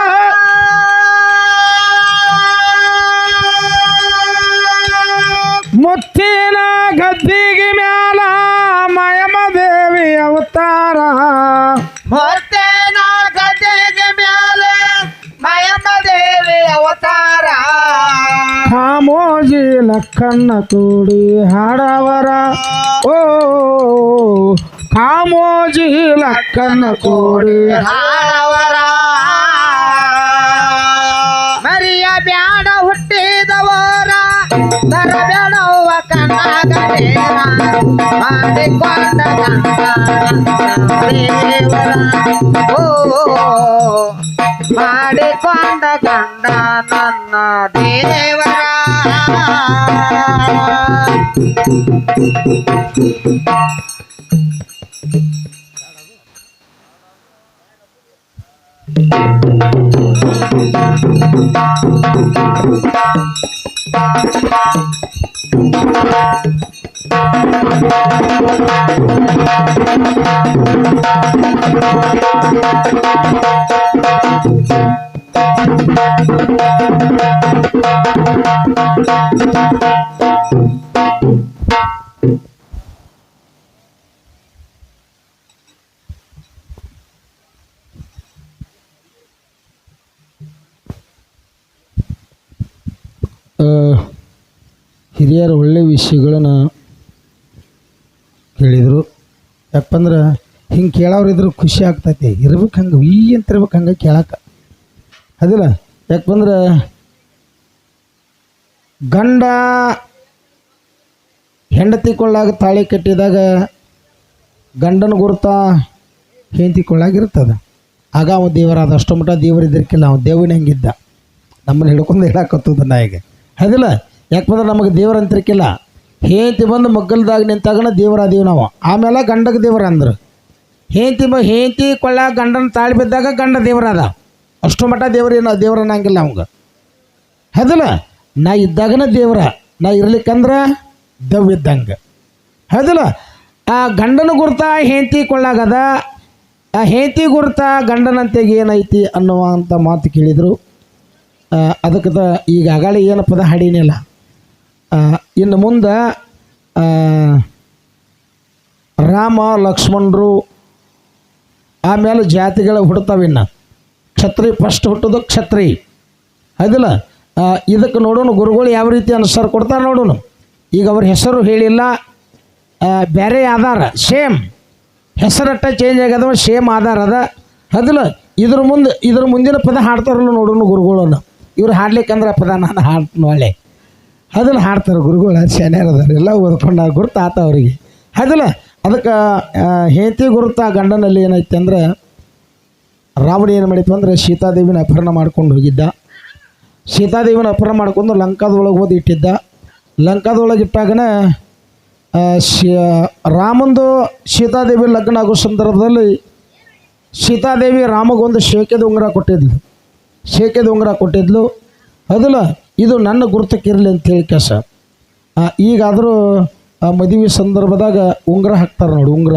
[SPEAKER 1] ಮುತ್ತಿನ ಕಾಮೋಜಿ ತೋಡಿ ಕೂಡಿ ಹಾಡವರ. ಓ, ಕಾಮೋಜಿ ಲಕ್ಕನ್ನ ತೋಡಿ
[SPEAKER 2] ಹಾಡವರ. ಮರಿಯ ಬ್ಯಾಡ ಹುಟ್ಟಿದವರ. ದರ ಬೇಡವ ಓ ಮಾಡಿಕೊಂಡ ಗಂಡ ನನ್ನ ದೇವರ.
[SPEAKER 1] ಹಿರಿಯರು ಒಳ್ಳೆ ವಿಷಯಗಳನ್ನ ಹೇಳಿದರು. ಯಾಕಂದ್ರೆ ಹಿಂಗೆ ಕೇಳೋರು ಇದ್ರೆ ಖುಷಿ ಆಗ್ತೈತಿ. ಇರ್ಬೇಕು ಹಂಗೆ ಈ ಅಂತ ಇರ್ಬೇಕು ಹಂಗೆ ಕೇಳಕ್ಕೆ. ಅದಿಲ್ಲ ಯಾಕಂದ್ರೆ ಗಂಡ ಹೆಂಡತಿ ಕೊಳ್ಳಾಗ ತಾಳಿ ಕಟ್ಟಿದಾಗ ಗಂಡನ ಗುರುತ ಹೆಂಡತಿ ಕೊಳ್ಳಾಗಿರ್ತದೆ ಆಗ ಅವ ದೇವರಾದ ಅಷ್ಟು ಮಟ್ಟ ದೇವರು ಇದ್ದಿರ್ಕಿಲ್ಲ ಅವ ದೇವನ ಹೆಂಗಿದ್ದ. ನಮ್ಮನ್ನು ಹಿಡ್ಕೊಂಡು ಹೇಳಕತ್ತದ ನಾಯಿಗೆ. ಅದಿಲ್ಲ ಯಾಕಂದ್ರೆ ನಮಗೆ ದೇವ್ರ ಅಂತಿರ್ಕಿಲ್ಲ. ಹೇಂತಿ ಬಂದು ಮಗ್ಗಲ್ದಾಗ ನಿಂತಾಗನ ದೇವರಾದೀವಿ ನಾವು. ಆಮೇಲೆ ಗಂಡಗೆ ದೇವರ ಅಂದರು. ಹೇಂತಿ ಬ ಹೇಂತಿ ಕೊಳ್ಳ ಗಂಡನ ತಾಳಿ ಬಿದ್ದಾಗ ಗಂಡ ದೇವರಾದ ಅಷ್ಟು ಮಠ ದೇವ್ರ ಏನು ದೇವ್ರ ಅನ್ನಂಗಿಲ್ಲ ಅವಂಗ. ಹೌದಲ್ಲ? ನಾ ಇದ್ದಾಗನ ದೇವ್ರ, ನಾ ಇರ್ಲಿಕ್ಕಂದ್ರೆ ದೆವ್ ಇದ್ದಂಗೆ. ಹೌದಲ್ಲ? ಆ ಗಂಡನ ಗುರ್ತ ಹೆಂಡತಿ ಕೊಳ್ಳಾಗದ, ಆ ಹೆಂಡತಿ ಗುರ್ತ ಗಂಡನಂತೆಗೆ ಏನೈತಿ ಅನ್ನುವಂಥ ಮಾತು ಕೇಳಿದರು. ಅದಕ್ಕೆ ದ ಈಗ ಅಗಾಳಿ ಏನು ಪದ ಹಾಡಿನಿಲ್ಲ. ಇನ್ನು ಮುಂದೆ ರಾಮ ಲಕ್ಷ್ಮಣರು ಆಮೇಲೆ ಜಾತಿಗಳ ಹುಡ್ತಾವಿನ್ನ ಕ್ಷತ್ರಿ ಫಸ್ಟ್ ಹುಟ್ಟೋದು ಛತ್ರಿ ಹೌದಿಲ್ಲ? ಇದಕ್ಕೆ ನೋಡೋಣ ಗುರುಗಳು ಯಾವ ರೀತಿ ಅನುಸಾರ ಕೊಡ್ತಾರೆ ನೋಡೋಣ ಈಗ ಅವ್ರ ಹೆಸರು ಹೇಳಿಲ್ಲ. ಬೇರೆ ಆಧಾರ ಸೇಮ್ ಹೆಸರಟ್ಟ ಚೇಂಜ್ ಆಗ್ಯದ ಸೇಮ್ ಆಧಾರ ಅದ. ಹೌದಿಲ್ಲ? ಇದ್ರ ಮುಂದೆ, ಇದ್ರ ಮುಂದಿನ ಪದ ಹಾಡ್ತಾರಲ್ಲ ನೋಡೋಣ ಗುರುಗಳನ್ನು. ಇವ್ರು ಹಾಡ್ಲಿಕ್ಕಂದ್ರೆ ಪದ ನಾನು ಹಾಡ್ತೀನಿ ಒಳ್ಳೆ. ಅದನ್ನು ಹಾಡ್ತಾರೆ ಗುರುಗಳು ಅದಾರ, ಎಲ್ಲ ಓದ್ಕೊಂಡ ಗುರುತಾತ ಅವರಿಗೆ. ಹೌದಿಲ್ಲ? ಅದಕ್ಕೆ ಹೇತಿ ಗುರುತ ಗಂಡನಲ್ಲಿ ಏನೈತೆ ಅಂದ್ರೆ ರಾವಣ ಏನು ಮಾಡಿತ್ತು ಅಂದ್ರೆ ಸೀತಾದೇವಿನ ಅಪಹರಣ ಮಾಡ್ಕೊಂಡು ಹೋಗಿದ್ದ. ಸೀತಾದೇವಿನ ಅಪಹರಣ ಮಾಡ್ಕೊಂಡು ಲಂಕಾದೊಳಗೆ ಓದಿ ಇಟ್ಟಿದ್ದ ಲಂಕಾದೊಳಗೆ ಇಟ್ಟಾಗನ ಶಿ ರಾಮಂದು ಸೀತಾದೇವಿ ಲಗ್ನ ಆಗೋ ಸಂದರ್ಭದಲ್ಲಿ ಸೀತಾದೇವಿ ರಾಮಗೊಂದು ಶೇಕೆದ ಉಂಗುರ ಕೊಟ್ಟಿದ್ಲು. ಶೇಕೆದ ಉಂಗುರ ಕೊಟ್ಟಿದ್ಲು. ಅದಲ್ಲ ಇದು ನನ್ನ ಗುರುತಕ್ಕಿರಲಿ ಅಂತೇಳಿ ಕೆಲಸ ಈಗಾದರೂ ಮದುವೆ ಸಂದರ್ಭದಾಗ ಉಂಗುರ ಹಾಕ್ತಾರೆ ನೋಡಿ, ಉಂಗುರ.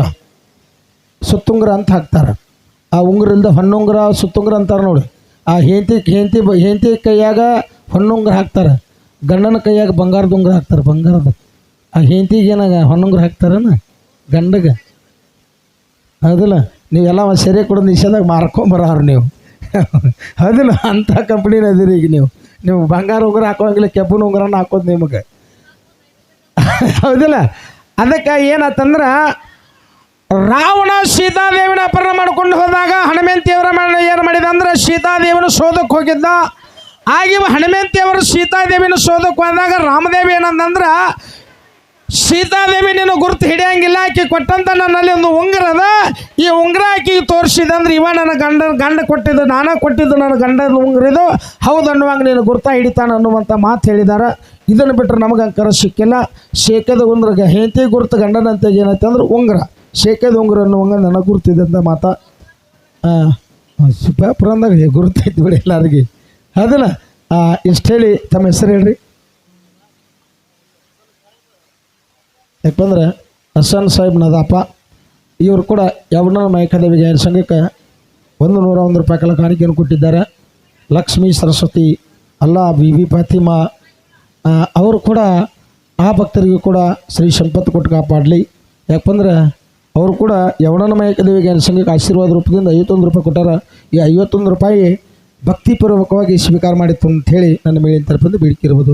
[SPEAKER 1] ಸುತ್ತುಂಗುರ ಅಂತ ಹಾಕ್ತಾರೆ. ಆ ಉಂಗುರಿಂದ ಹೊನ್ನುಂಗುರ ಸುತ್ತುಂಗುರ ಅಂತಾರೆ ನೋಡಿ. ಆ ಹೆಂತಿ ಹೆಂತಿ ಹೆಂತಿ ಕೈಯಾಗ ಹೊನ್ನುಂಗುರ ಹಾಕ್ತಾರೆ. ಗಂಡನ ಕೈಯಾಗ ಬಂಗಾರದ ಉಂಗುರ ಹಾಕ್ತಾರೆ, ಬಂಗಾರದ. ಆ ಹೆಂತಿಗೆ ಏನಾಗ ಹೊನ್ನುಂಗುರ ಹಾಕ್ತಾರನ? ಗಂಡಗೆ. ಹೌದಿಲ್ಲ? ನೀವೆಲ್ಲ ಸೆರೆ ಕೊಡೋದು ನಿಷೇಧಾಗ ಮಾರ್ಕೊಂಬರೋರು ನೀವು. ಹೌದಿಲ್ಲ? ಅಂಥ ಕಂಪ್ನಿನ ಅದೀರಿ ಈಗ ನೀವು. ನೀವು ಬಂಗಾರ ಉಂಗುರ ಹಾಕೋಂಗಿಲ್ಲ ಕೆಬ್ಬನ ಉಂಗುರನ ಹಾಕೋದು ನಿಮಗೆ. ಹೌದಿಲ್ಲ? ಅದಕ್ಕೆ ಏನಾತಂದ್ರೆ ರಾವಣ ಸೀತಾದೇವಿನ ಅಪಹರಣ ಮಾಡಿಕೊಂಡು ಹೋದಾಗ ಹನುಮಂತಿಯವರ ಏನು ಮಾಡಿದ ಅಂದ್ರೆ ಸೀತಾದೇವಿನ ಶೋಧಕ್ಕೆ ಹೋಗಿದ್ದ. ಆಗಿ ಹನುಮಂತಿಯವರು ಸೀತಾದೇವಿನ ಶೋಧಕ್ಕೆ ಹೋದಾಗ ರಾಮದೇವಿ ಏನಂದಂದ್ರೆ, ಸೀತಾದೇವಿ ನೀನು ಗುರುತು ಹಿಡಿಯಂಗಿಲ್ಲ, ಆಕೆ ಕೊಟ್ಟಂತ ನನ್ನಲ್ಲಿ ಒಂದು ಉಂಗುರ ಅದ. ಈ ಉಂಗುರ ಆಕೆಗೆ ತೋರಿಸಿದಂದ್ರೆ ಇವ ನನ್ನ ಗಂಡ ಗಂಡ ಕೊಟ್ಟಿದ್ದು, ನಾನೇ ಕೊಟ್ಟಿದ್ದು, ನನ್ನ ಗಂಡದ ಉಂಗುರ ಇದು. ಹೌದು ಅನ್ನುವಾಗ ನೀನು ಗುರ್ತ ಹಿಡಿತಾನೆ ಅನ್ನುವಂಥ ಮಾತು ಹೇಳಿದಾರ. ಇದನ್ನು ಬಿಟ್ಟರೆ ನಮಗೆ ಅಂಕರ ಸಿಕ್ಕಿಲ್ಲ. ಶೇಕದ ಗ ಹೆಂಡತಿ ಗುರುತು ಗಂಡನಂತೆ ಏನೈತೆ ಅಂದ್ರೆ ಉಂಗುರ. ಶೇಕದ ಉಂಗುರ ಅನ್ನುವಂಗ ನನಗೆ ಗುರ್ತಿದ್ದಂಥ ಮಾತ. ಪೇಪರ್ ಅಂದಾಗ ಗುರುತೈತಿ ಬಿಡಿ ಎಲ್ಲರಿಗೆ. ಅದನ್ನ ಇಷ್ಟು ಹೇಳಿ ತಮ್ಮ ಹೆಸರು ಹೇಳ್ರಿ? ಯಾಕಂದ್ರೆ ಹಸನ್ ಸಾಹೇಬ್ ನದಾಪ, ಇವರು ಕೂಡ ಯಾವನ ಮೈಕದೇವಿ ಜೈನ ಸಂಘಕ್ಕೆ ಒಂದು ನೂರ ಒಂದು ರೂಪಾಯಿ ಕಲ ಕಾಣಿಕೆಯನ್ನು ಕೊಟ್ಟಿದ್ದಾರೆ. ಲಕ್ಷ್ಮೀ ಸರಸ್ವತಿ, ಅಲ್ಲಾ ಬಿ ವಿ ಫಾತಿಮಾ ಅವರು ಕೂಡ ಆ ಭಕ್ತರಿಗೂ ಕೂಡ ಶ್ರೀ ಸಂಪತ್ ಕೊಟ್ಟು ಕಾಪಾಡಲಿ. ಯಾಕಂದ್ರೆ ಅವರು ಕೂಡ ಯವಣನ ಮೈಕದೇವಿ ಜೈನ ಸಂಘಕ್ಕೆ ಆಶೀರ್ವಾದ ರೂಪದಿಂದ ಐವತ್ತೊಂದು ರೂಪಾಯಿ ಕೊಟ್ಟಾರ, ಈ ಐವತ್ತೊಂದು ರೂಪಾಯಿ ಭಕ್ತಿಪೂರ್ವಕವಾಗಿ ಸ್ವೀಕಾರ ಮಾಡಿತ್ತು ಅಂತ ಹೇಳಿ ನನ್ನ ಮೇಲಿನ ತರಪಂದು ಬೇಡಿಕೆ ಇರ್ಬೋದು